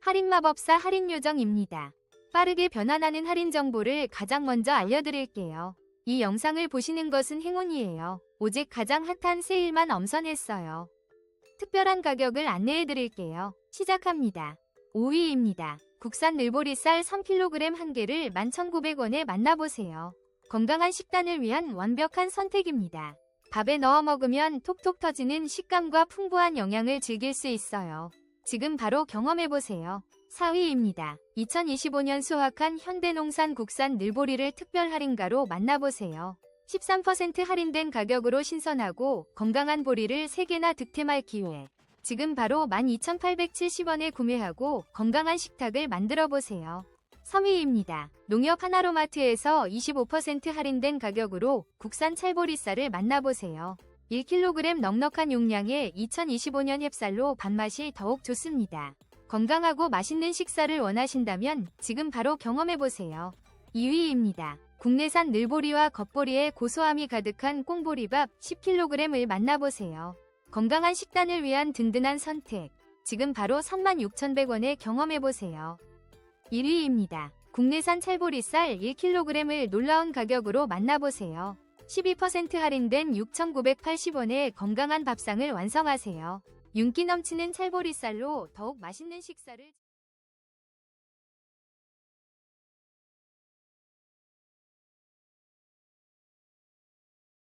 할인마법사 할인요정입니다. 빠르게 변환하는 할인 정보를 가장 먼저 알려드릴게요. 이 영상을 보시는 것은 행운이에요. 오직 가장 핫한 세일만 엄선했어요. 특별한 가격을 안내해드릴게요. 시작합니다. 5위입니다. 국산 늘보리 쌀 3kg 한 개를 11,900원에 만나보세요. 건강한 식단을 위한 완벽한 선택입니다. 밥에 넣어 먹으면 톡톡 터지는 식감과 풍부한 영양을 즐길 수 있어요. 지금 바로 경험해보세요. 4위입니다. 2025년 수확한 현대농산 국산 늘보리를 특별 할인가로 만나보세요. 13% 할인된 가격으로 신선하고 건강한 보리를 3개나 득템할 기회. 지금 바로 12,870원에 구매하고 건강한 식탁을 만들어 보세요. 3위입니다. 농협 하나로마트에서 25% 할인된 가격으로 국산 찰보리쌀을 만나보세요. 1kg 넉넉한 용량의 2025년 햅쌀로 밥맛이 더욱 좋습니다. 건강하고 맛있는 식사를 원하신다면 지금 바로 경험해보세요. 2위입니다. 국내산 늘보리와 겉보리의 고소함이 가득한 꽁보리밥 10kg을 만나보세요. 건강한 식단을 위한 든든한 선택. 지금 바로 36,100원에 경험해보세요. 1위입니다. 국내산 찰보리쌀 1kg을 놀라운 가격으로 만나보세요. 12% 할인된 6,980원에 건강한 밥상을 완성하세요. 윤기 넘치는 찰보리쌀로 더욱 맛있는 식사를